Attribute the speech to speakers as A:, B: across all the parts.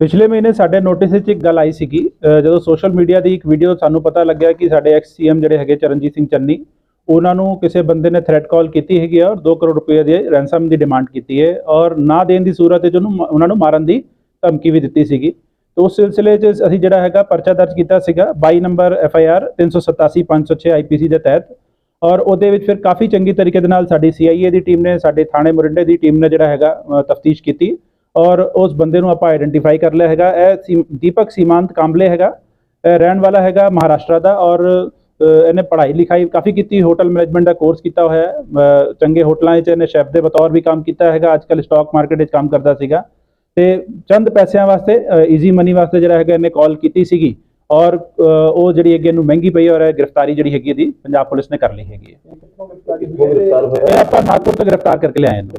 A: ਪਿਛਲੇ ਮਹੀਨੇ ਸਾਡੇ ਨੋਟਿਸ ਵਿੱਚ ਇੱਕ ਗੱਲ ਆਈ ਸੀਗੀ ਜਦੋਂ ਸੋਸ਼ਲ ਮੀਡੀਆ ਦੀ ਇੱਕ ਵੀਡੀਓ ਸਾਨੂੰ ਪਤਾ ਲੱਗਿਆ ਕਿ ਸਾਡੇ ਐਕਸ ਸੀਐਮ ਜਿਹੜੇ ਹੈਗੇ ਚਰਨਜੀਤ ਸਿੰਘ ਚੰਨੀ, ਉਹਨਾਂ ਨੂੰ ਕਿਸੇ ਬੰਦੇ ਨੇ ਥ੍ਰੈਟ ਕਾਲ ਕੀਤੀ ਹੈਗੀ ਹੈ ਔਰ 2 ਕਰੋੜ ਰੁਪਏ ਦੀ ਰੈਂਸਮ ਦੀ ਡਿਮਾਂਡ ਕੀਤੀ ਹੈ ਔਰ ਨਾ ਦੇਣ ਦੀ ਸੂਰਤ ਵਿੱਚ ਉਹਨੂੰ ਉਹਨਾਂ ਨੂੰ ਮਾਰਨ ਦੀ ਧਮਕੀ ਵੀ ਦਿੱਤੀ ਸੀਗੀ। ਤੇ ਉਸ ਸਿਲਸਿਲੇ 'ਚ ਅਸੀਂ ਜਿਹੜਾ ਹੈਗਾ ਪਰਚਾ ਦਰਜ ਕੀਤਾ ਸੀਗਾ 22 number F I R 387 506 IPC ਦੇ ਤਹਿਤ ਔਰ ਉਹਦੇ ਵਿੱਚ ਫਿਰ ਕਾਫੀ ਚੰਗੀ ਤਰੀਕੇ ਦੇ ਨਾਲ ਸਾਡੀ ਸੀਆਈਏ ਦੀ ਟੀਮ ਨੇ, ਸਾਡੇ ਥਾਣੇ ਮੁਰਿੰਡੇ ਦੀ ਟੀਮ ਨੇ ਜਿਹੜਾ ਹੈਗਾ ਤਫਤੀਸ਼ ਕੀਤੀ। ਔਰ ਉਸ ਬੰਦੇ ਨੂੰ ਆਪਾਂ ਆਇਡੈਂਟੀਫਾਈ ਕਰ ਲਿਆ ਹੈਗਾ। ਇਹ ਦੀਪਕ ਸੀਮਾਂਤ ਕਾਂਬਲੇ ਹੈਗਾ। ਰਹਿਣ ਵਾਲਾ ਹੈਗਾ ਮਹਾਰਾਸ਼ਟਰ ਦਾ ਔਰ ਇਹਨੇ ਪੜ੍ਹਾਈ ਲਿਖਾਈ ਕਾਫੀ ਕੀਤੀ ਹੋਟਲ ਮੈਨੇਜਮੈਂਟ ਦਾ ਕੋਰਸ ਕੀਤਾ ਹੋਇਆ ਹੈ। ਚੰਗੇ ਹੋਟਲਾਂ 'ਚ ਇਹਨੇ ਸ਼ੈਫ ਦੇ ਬਤੌਰ ਵੀ ਕੰਮ ਕੀਤਾ ਹੈਗਾ। ਅੱਜਕੱਲ ਸਟਾਕ ਮਾਰਕੀਟ ਵਿੱਚ ਕੰਮ ਕਰਦਾ ਸੀਗਾ। ਤੇ ਚੰਦ ਪੈਸਿਆਂ ਵਾਸਤੇ ਈਜ਼ੀ ਮਨੀ ਵਾਸਤੇ ਜਿਹੜਾ ਹੈਗਾ ਇਹਨੇ ਕਾਲ ਕੀਤੀ ਸੀਗੀ। ਔਰ ਉਹ ਜਿਹੜੀ ਹੈਗੀ ਇਹਨੂੰ ਮਹਿੰਗੀ ਪਈ ਔਰ ਗ੍ਰਿਫਤਾਰੀ ਜਿਹੜੀ ਹੈਗੀ ਇਹਦੀ ਪੰਜਾਬ ਪੁਲਿਸ ਨੇ ਕਰ ਲਈ ਹੈਗੀ ਹੈ। ਇਹ ਆਪਾਂ ਨਾਗਪੁਰ ਤੋਂ ਗ੍ਰਿਫਤਾਰ ਕਰਕੇ ਲਿਆਏ ਇਹਨੂੰ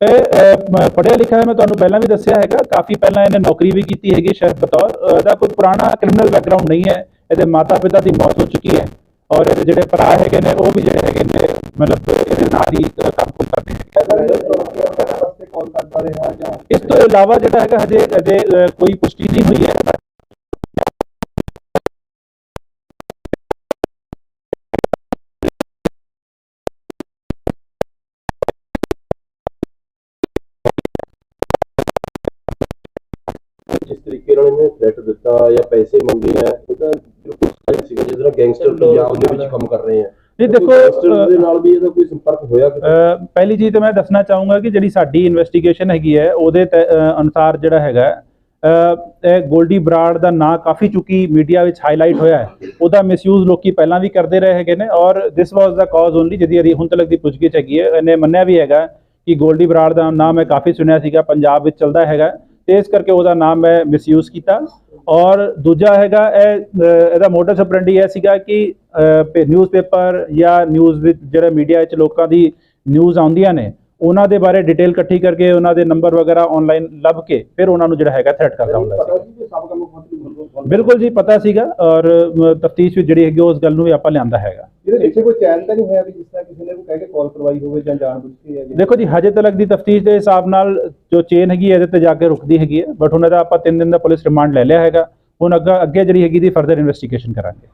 A: ਇਹ ਲਿਖਿਆ ਮੈਂ ਤੁਹਾਨੂੰ ਪਹਿਲਾਂ ਵੀ ਦੱਸਿਆ ਹੈਗਾ, ਕਾਫੀ ਪਹਿਲਾਂ ਇਹਨੇ ਨੌਕਰੀ ਵੀ ਕੀਤੀ ਹੈਗੀ ਸ਼ੈਫ ਬਤੌਰ ਇਹਦਾ ਕੋਈ ਪੁਰਾਣਾ ਕ੍ਰਿਮੀਨਲ ਬੈਕਗ੍ਰਾਉਂਡ ਨਹੀਂ ਹੈ, ਇਹਦੇ ਮਾਤਾ ਪਿਤਾ ਦੀ ਮੌਤ ਹੋ ਚੁੱਕੀ ਹੈ, ਔਰ ਇਹਦੇ ਜਿਹੜੇ ਭਰਾ ਹੈਗੇ ਨੇ, ਉਹ ਵੀ ਜਿਹੜੇ ਹੈਗੇ ਨੇ, ਮਤਲਬ ਇਹਦੇ ਨਾਲ ਹੀ ਕੰਮ ਕੁਮ ਕਰਦੇ ਨੇ। ਇਸ ਤੋਂ ਇਲਾਵਾ ਜਿਹੜਾ ਹੈਗਾ ਹਜੇ ਹਜੇ ਕੋਈ ਪੁਸ਼ਟੀ ਨਹੀਂ ਹੋਈ ਹੈ।
B: ਇਹਨੇ ਥ੍ਰੈਟ ਦਿੱਤਾ ਜਾਂ ਪੈਸੇ ਮੰਗੇ ਆ ਇਹ ਤਾਂ ਬਿਲਕੁਲ ਸਹੀ ਸੀਗਾ ਜਿਸ ਤਰ੍ਹਾਂ ਗੈਂਗਸਟਰ ਪੰਜਾਬ ਦੇ ਵਿੱਚ ਕੰਮ ਕਰ ਰਹੇ ਆ।
A: ਨਹੀਂ, ਦੇਖੋ,
B: ਗੈਂਗਸਟਰ ਦੇ ਨਾਲ ਵੀ ਇਹਦਾ ਕੋਈ ਸੰਪਰਕ ਹੋਇਆ ਕਿਤੇ?
A: ਪਹਿਲੀ ਚੀਜ਼ ਤਾਂ ਮੈਂ ਦੱਸਣਾ ਚਾਹੂੰਗਾ ਕਿ ਜਿਹੜੀ ਸਾਡੀ ਇਨਵੈਸਟੀਗੇਸ਼ਨ ਹੈਗੀ ਹੈ ਉਹਦੇ ਅਨੁਸਾਰ ਜਿਹੜਾ ਹੈਗਾ ਇਹ ਗੋਲਡੀ ਬਰਾੜ ਦਾ ਨਾਂ ਕਾਫੀ ਚੁੱਕੀ ਮੀਡੀਆ ਵਿੱਚ ਹਾਈਲਾਈਟ ਹੋਇਆ ਹੈ। ਉਹਦਾ ਮਿਸਯੂਜ਼ ਲੋਕੀ ਪਹਿਲਾਂ ਵੀ ਕਰਦੇ ਰਹੇ ਹੈਗੇ ਨੇ ਔਰ ਦਿਸ ਵਾਸ ਦਾ ਕਾਜ਼ ਓਨਲੀ ਜਿਹਦੀ ਅਰੀ ਹੁਣ ਤੱਕ ਦੀ ਪੁੱਛਗਿੱਛ ਹੈਗੀ ਹੈ। ਇਹਨੇ ਮੰਨਿਆ ਵੀ ਹੈਗਾ ਕਿ ਗੋਲਡੀ ਬਰਾੜ ਦਾ ਨਾਮ ਮੈਂ ਕਾਫੀ ਸੁਣਿਆ ਸੀਗਾ ਪੰਜਾਬ ਵਿੱਚ ਚੱਲਦਾ ਹੈਗਾ। ਤੇ ਇਸ ਕਰਕੇ ਉਹਦਾ ਨਾਮ ਮੈਂ ਮਿਸਯੂਜ਼ ਕੀਤਾ। ਔਰ ਦੂਜਾ ਹੈਗਾ ਇਹ ਇਹਦਾ ਮੋਟਿਵ ਆਪਰੈਂਡੀ ਇਹ ਸੀਗਾ ਕਿ ਨਿਊਜ਼ਪੇਪਰ ਜਾਂ ਨਿਊਜ਼ ਵਿੱਚ ਜਿਹੜਾ ਮੀਡੀਆ ਵਿੱਚ ਲੋਕਾਂ ਦੀ ਨਿਊਜ਼ ਆਉਂਦੀਆਂ ਨੇ ਉਹਨਾਂ ਦੇ ਬਾਰੇ ਡਿਟੇਲ ਇਕੱਠੀ ਕਰਕੇ ਉਹਨਾਂ ਦੇ ਨੰਬਰ ਵਗੈਰਾ ਆਨਲਾਈਨ ਲੱਭ ਕੇ ਫਿਰ ਉਹਨਾਂ ਨੂੰ ਜਿਹੜਾ ਹੈਗਾ ਥ੍ਰੈਟ ਕਰਦਾ ਹੁੰਦਾ ਸੀ। ਬਿਲਕੁਲ ਜੀ ਪਤਾ ਸੀਗਾ ਔਰ ਤਫਤੀਸ਼ ਵਿੱਚ ਜਿਹੜੀ ਹੈਗੀ ਉਸ ਗੱਲ ਨੂੰ ਵੀ ਆਪਾਂ ਲਿਆਂਦਾ ਹੈਗਾ।
C: ਇਹਦੇ ਪਿੱਛੇ ਕੋਈ ਚੈਨ ਤਾਂ ਨਹੀਂ ਹੋਇਆ ਵੀ ਜਿਸ ਤਰ੍ਹਾਂ ਕਿਸੇ ਨੇ ਕੋਈ ਕਹਿ ਕੇ ਕਾਲ ਕਰਵਾਈ ਹੋਵੇ ਜਾਂ ਜਾਣਬੁੱਝ ਕੇ ਹੈ ਜੀ
A: ਦੇਖੋ ਜੀ ਹਜੇ ਤੱਕ ਦੀ ਤਫਤੀਸ਼ ਦੇ ਹਿਸਾਬ ਨਾਲ ਜੋ ਚੇਨ ਹੈਗੀ ਹੈ, ਇਹਦੇ ਤੇ ਜਾ ਕੇ ਰੁਕਦੀ ਹੈਗੀ ਹੈ ਬਟ ਉਹਨਾਂ ਦਾ ਆਪਾਂ 3 ਦਿਨ ਦਾ ਪੁਲਿਸ ਰਿਮਾਂਡ ਲੈ ਲਿਆ ਹੈਗਾ। ਹੁਣ ਅੱਗਾ ਅੱਗੇ ਜਿਹੜੀ ਹੈਗੀ ਦੀ ਫਰਦਰ ਇਨਵੈਸਟੀਗੇਸ਼ਨ ਕਰਾਂਗੇ।